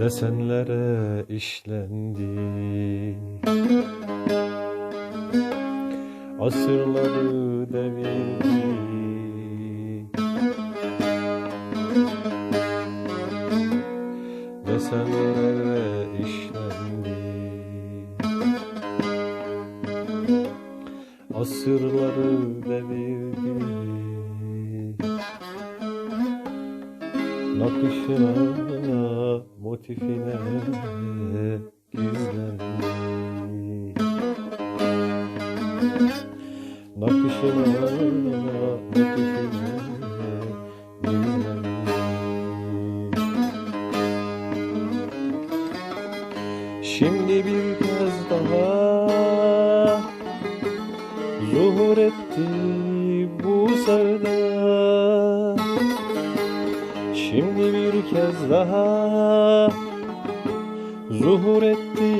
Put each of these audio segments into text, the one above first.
desenlere işlendi Asırları devirdi Desenlere işlendi Asırları devirdi Nakışına, motifine gizlendi Nakışına, motifine gizlendi Şimdi bir kez daha Zuhur etti bu sevda kez daha Zuhur etti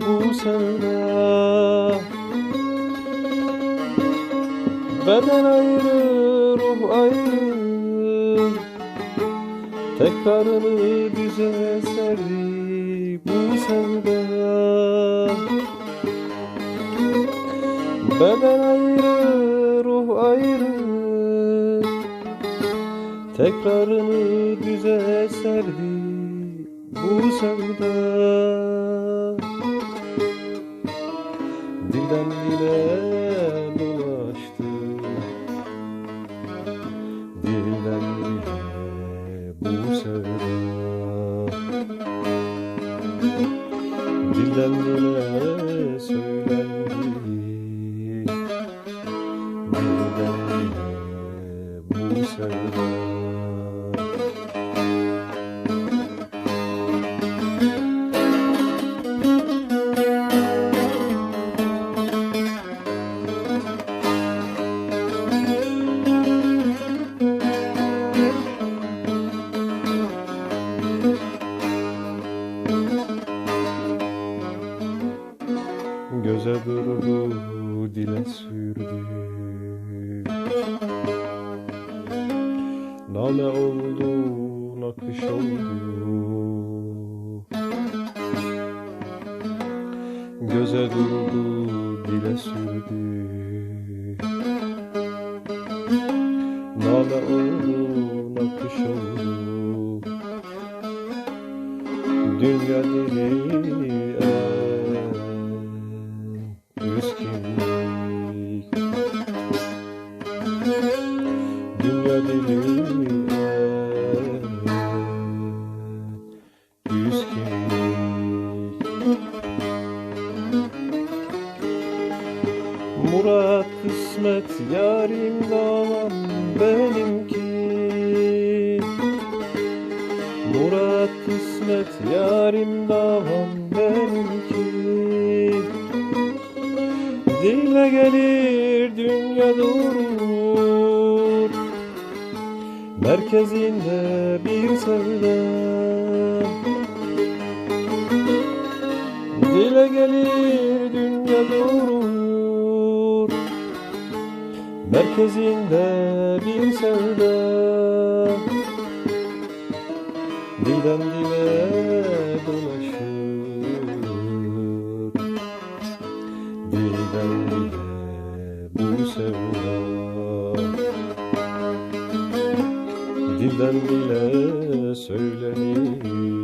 bu sevda Beden ayrı, ruh ayrı Tekrarını düze serdi bu sevda Beden ayrı, Tekrarını düze serdi bu sevda. Dilden dile dolaştı Dilden dile bu sevda. Dilden dile Göze durdu, dile sürdü. Name oldu, nakış oldu. Göze durdu, dile sürdü. Name oldu, nakış oldu. Dünya dili yarim davam benimki. Murat kısmet yarim davam benimki. Dile gelir dünya durur. Merkezinde bir sevda. Dile gelir dünya durur Merkezinde bir sevda. Dilden dile dolaşır. Dilden dile bu sevda. Dilden dile söylenir